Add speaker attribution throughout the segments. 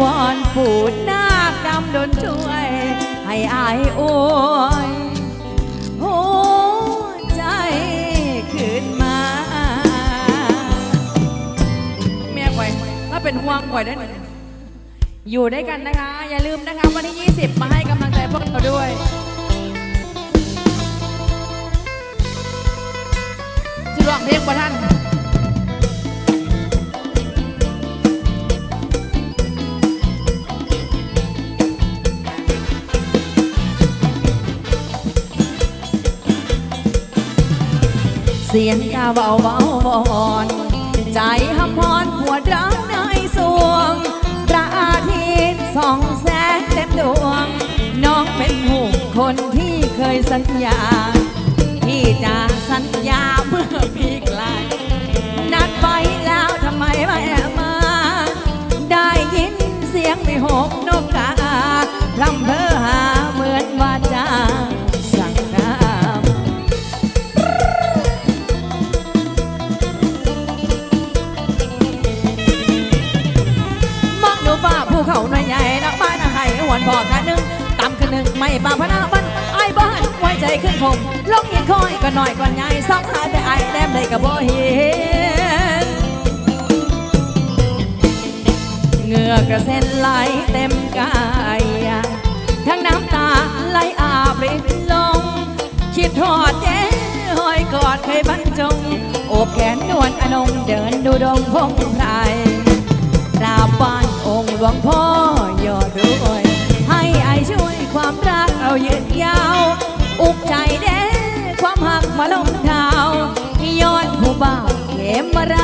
Speaker 1: วอนปูดนาคดำดนช่วย ให้อายโอยหัวใจขึ้นมา เมียก่อยถ้าเป็นห่วงก่อยได้หน่อยอยู่ด้วยกันนะคะ อย่าลืมนะคะวันที่ 20 มาให้กำลังใจพวกเราด้วยจะร้องเพลงประท่าน สียงกาเบาเบาบอนใจหำพรปวดร้าวในสวงพระอาทิตย์สองแสงเต็มดวง น้องเป็นหูคนที่เคยสัญญา ที่จะสัญญาเมื่อพีไกลนัดไป กระเซ็นไหลเต็มกายทั้งน้ำตาไหลอาบรินลง คิดทอดเจ้หอยกอดเคยบรรจง โอบแขนนวลอนงเดินดูดงพงไพรกราบบ้านองค์หลวงพ่อยอดรวยให้ไอช่วยความรักเรายืดยาว อุกใจเด้ความหักมาลงเท้ายอดผู้บ่าวเขมมารา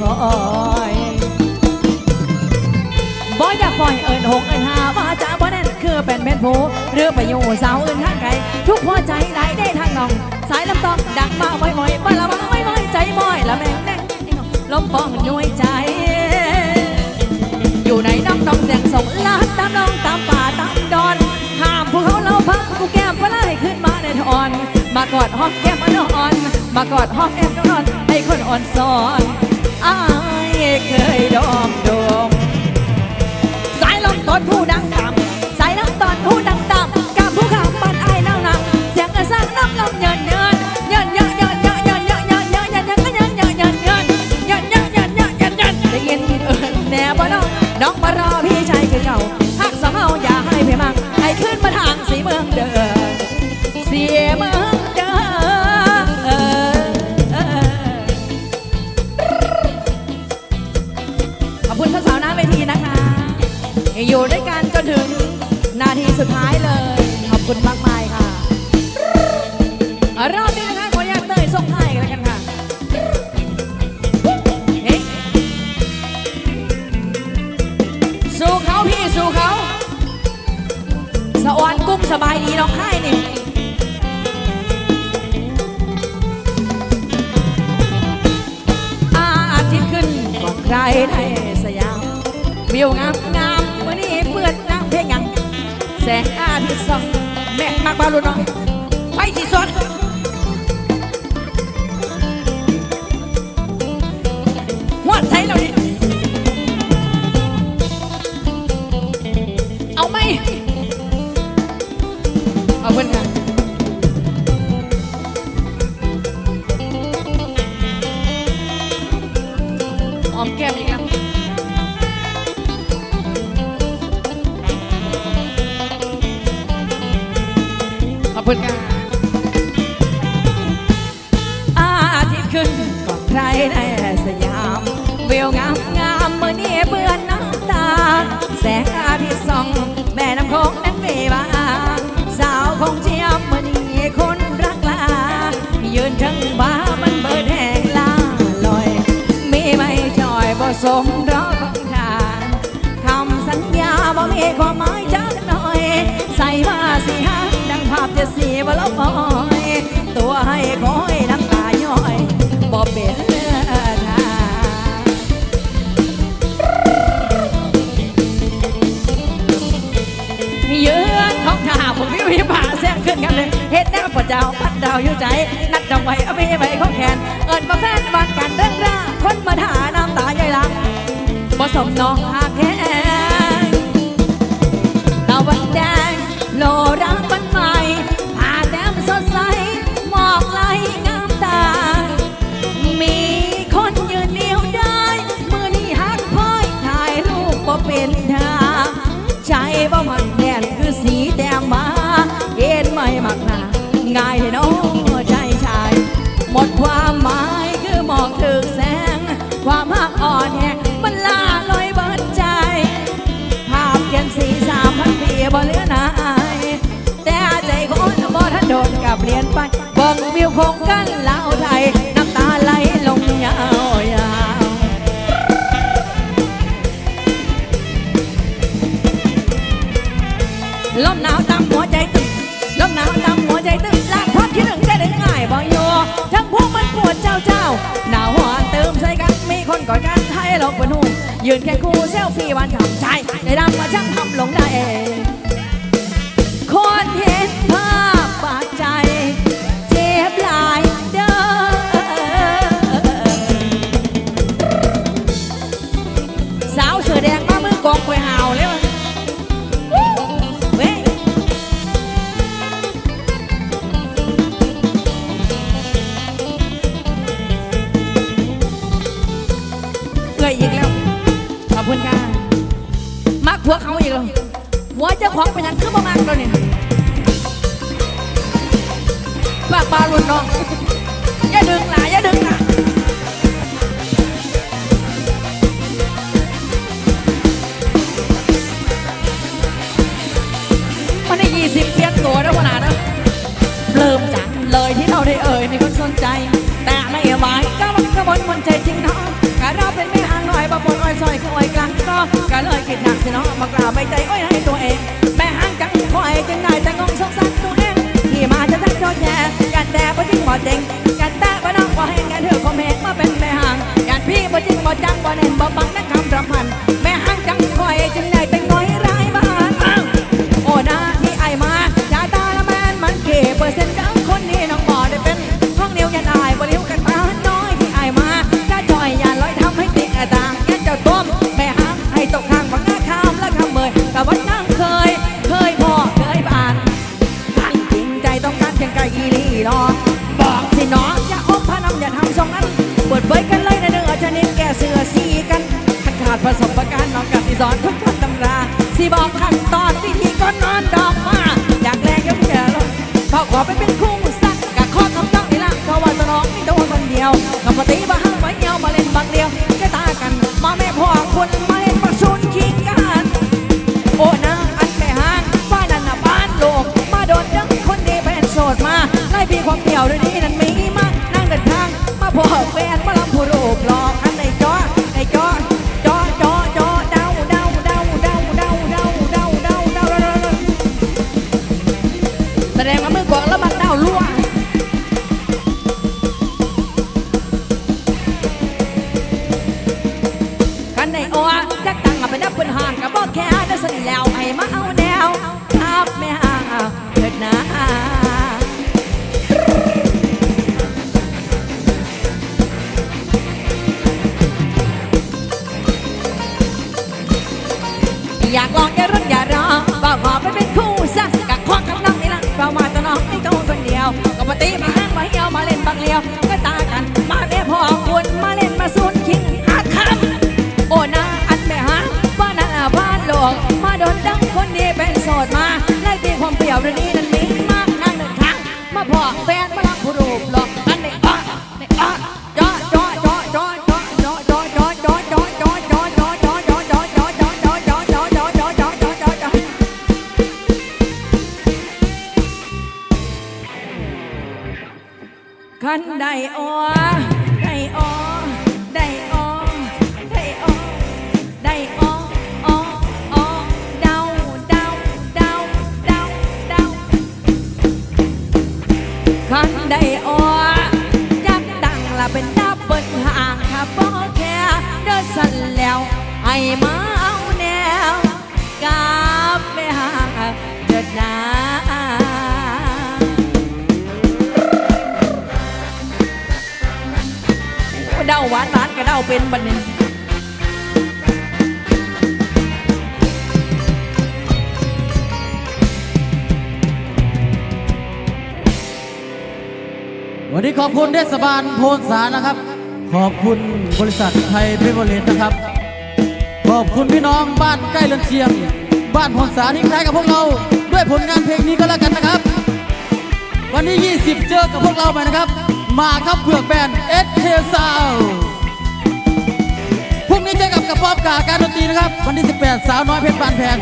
Speaker 1: คอยบ่อยากปล่อยเอิญหกเอิญหาว่าจะบ่แน่นคือเป็นเพชรผูหรือไปอยู่สาวอื่นทางไกลทุกหัวใจไหลได้ทางน้อง สายลำตองดังมาบ่อยๆบ่ละมาบ่อยใจบ่อยละแม่งแน่งลมป้องย้วยใจ อยู่ในน้ำนองเสียงส่งลาดตามน้องตามป่าตามดอนห้ามภูเขาเราพักกูแก้มปลาให้ขึ้นมาในทอนมากอดหอมแก้มอ่อนมากอดหอมแก้มนอนให้คนอ่อนสอน อายเคยดอมดมสายลมตอนผู้ดังต่ำ 八路张 ก่อนใครในสยามวิวงามงามเมื่อนี้เปื้อน้ำตา แสงอาทิตย์ส่อง แม่น้ำโขงนั้นเมบางสาวคงเจียมเมื่อนี้คนรักลา ยืนทั้งบ้ามันเบิดแหงลาลอย มีไม่จอยบ่สมรอของทามีความหมายจักหน่อย ใส่มาสีหางดังภาพจ็ดสีบลบอย อยู่ใจ นัดดองไว้เอาไปไว้ของแขน เอิญมาแฟนบ้านกันเรื่องราคนมาถาน้ำตาใหญ่ลังผสมน้องหา บิ่งวิวของกันลาวไทย น้ำตาไหลลงยาวยาวลมหนาวตามหัวใจตึงลมหนาวตามหัวใจตึงลากความคิดถึงใจได้ง่ายบ่โยทั้งพวกมันปวดเจ้าเจ้าหนาวหวานเติมใส่กันมีคนกอดกันให้หลอกบนหูยืนแค่คู่เซลฟี่วันทำใจได้ดำมาช่างทำลงได้เองคนเห็นภาพ ปาลาลุนน้อง อย่าดึงหนาอย่าดึงหนามันได้ยี่สิบเพียนตัวแล้วขนาดนะเริ่มจังเลยที่เราได้เอ่ยในคนสนใจ แต่ไม่ไหวก็มันก็บนมันใจจริงเนาะกะเราเป็นแม่หางหน่อยบะบนอ้อยซอยคืออ้อยกลางก็ก็เลยคิดหนักสิเนาะมากล่าวไปใจอ้อยให้ตัวเอง แม่หางจังคอยจึงได้แต่ง สอนทุกคนตำราสิบอกขั้นตอนวิธีก่อนอนดอกมาอยากแรงยกแย่ลงพอขอไปเป็นคู่สักกะข้อคำต้องนี่ละเพราะว่าตัวน้องไม่โดนคนเดียวกับปฏิบัติห้างไว้เหี่ยวมาเล่นบักเดียวจะตากันมาแม่พ่อคุณมาเล่นประชุนคิงกันโอ้นะอันแม่ห้างบ้านนั่นน่ะบ้านโลกมาโดนยังคนดีเป็นโสดมาไล่พี่ความเดียวเดี๋ยนี้นั่นไมีม คนดีเป็นโสดมาไล่ตีความเปรียวเรื่องนี้นั้นมีมากนั่งหนึ่งครั้งมาพอแฟน เป็นบันนี้
Speaker 2: วันนี้ขอบคุณเทศบาลโพนสารนะครับ ขอบคุณบริษัทไทยเบเวอร์เลนนะครับ ขอบคุณพี่น้องบ้านใกล้เรือนเชียง บ้านโพนสารที่ใช้กับพวกเรา ด้วยผลงานเพลงนี้ก็แล้วกันนะครับ วันนี้ 20 เจอกับพวกเราไปนะครับ มาครับเผือกแบนเอสเทซาว พรุ่งนี้เจอกับกระป๋อมกาการดนตรีนะครับ วันที่ 18 สาวน้อยเพชรบานแพง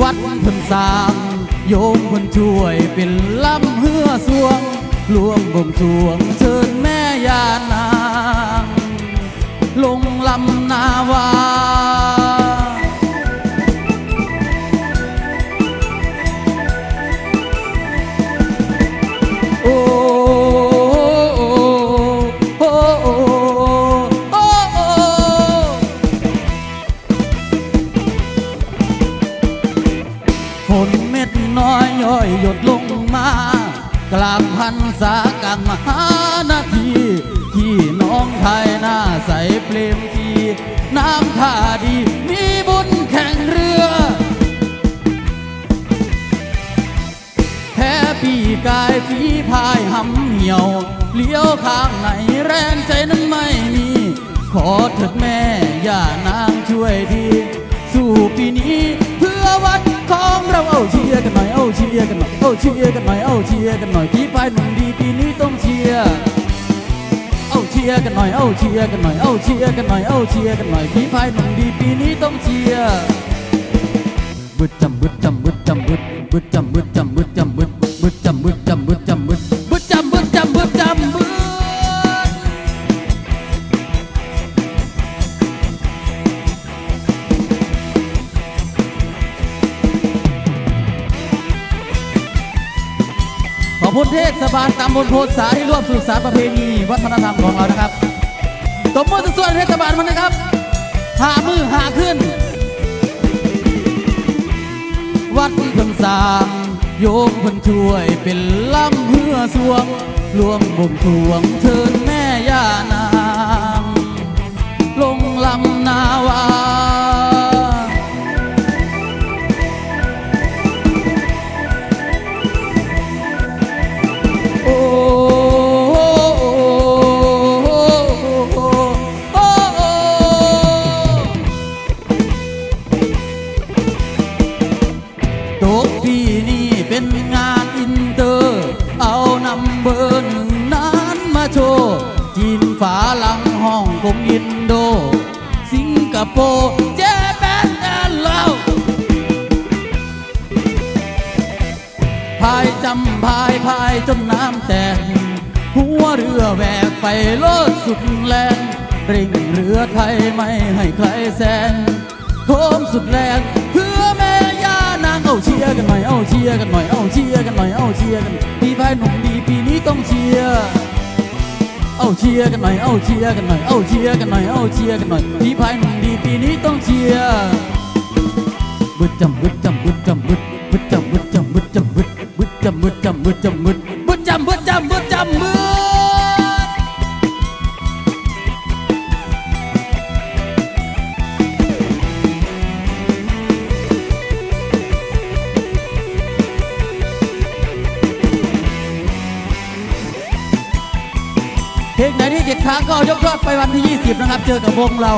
Speaker 2: วัดเพิ่นสร้างโยมเพิ่นช่วยเป็นลำเฮือสวงรวมบ่งสวงเชิญแม่ยานาง ลงลำนาวา เลี้ยวข้างไหนแรงใจนั้นไม่มี ขอเถิดแม่อย่านางช่วยดี สู่ปีนี้เพื่อวัดของเราเอาเชียร์กันหน่อยเอาเชียร์กันหน่อยเอาเชียร์กันหน่อยเอาเชียร์กันหน่อยพี่พายหนุ่มดีปีนี้ต้องเชียร์เอาเชียร์กันหน่อยเอาเชียร์กันหน่อยเอาเชียร์กันหน่อยเอาเชียร์กันหน่อยพี่พายหนุ่มดีปีนี้ต้องเชียร์บึดจำบึดจำบึดจำบึดบึดจำบึดจำบึดจำบึดบึดจำบึดจำบึดจ เทศบาลตำบลโพธิสาที่ร่วมสืบสานประเพณีวัฒนธรรมของเรานะครับตบมือส่วนเทศบาลมันนะครับ หามือหาขึ้น วัดพนสามโยมเพิ่นช่วยเป็นลำเพื่อสวงรวมบ่มทวงเชิญ ฝาหลังห้องกงอินโด สิงคโปร์เจแปนแอนลาวพายจำพายพายจนน้ำแตกหัวเรือแหวกไปโลดสุดแรงเร่งเรือไทยไม่ให้ใครแซงโค้งสุดแรงเพื่อแม่ย่านางเอาเชียร์กันหน่อยเอาเชียร์กันหน่อยเอาเชียร์กันหน่อยเอาเชียร์กันพี่พายหนุ่มดีปีนี้ต้องเชียร์ เอาเชียร์กันหน่อย เอาเชียร์กันหน่อย เอาเชียร์กันหน่อย เอาเชียร์กันหน่อยพี่พายหนุ่มดีปีนี้ต้องเชียร์บึดจำบึดจำบึดจำบึดบึดจำบึดจำบึดจำบึดบึดจำบึดจำบึดจำบึดบึดจำบึดจำบึดจำบึด ลงไหนที่ติดค้างก็ยกยอดไปวันที่ 20 นะครับ เจอกับวงเรา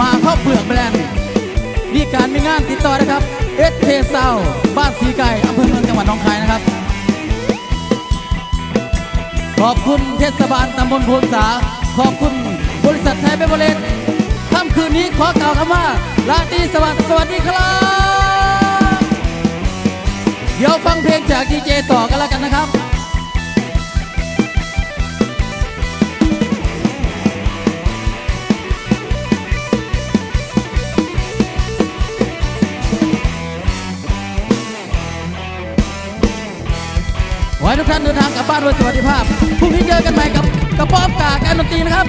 Speaker 2: มาเข้าเปลือกแบรนด์นี่การมีงานติดต่อนะครับเอสเทซาวบ้านสีไก่อำเภอเมืองจังหวัดหนองคายนะครับ ขอบคุณเทศบาลตำบลโพนสา ขอบคุณบริษัทไทยเบเวอร์เลนค่ำคืนนี้ขอกล่าวคำว่าลาตรีสวัสดิ์สวัสดีครับ เดี๋ยวฟังเพลงจากดีเจต่อกันแล้วกันนะครับ เดินทางกลับบ้านโวยสวัสดิภาพพรุ่งนี้เจอกันใหม่กับกระป๋อมกากกานตีนะครับ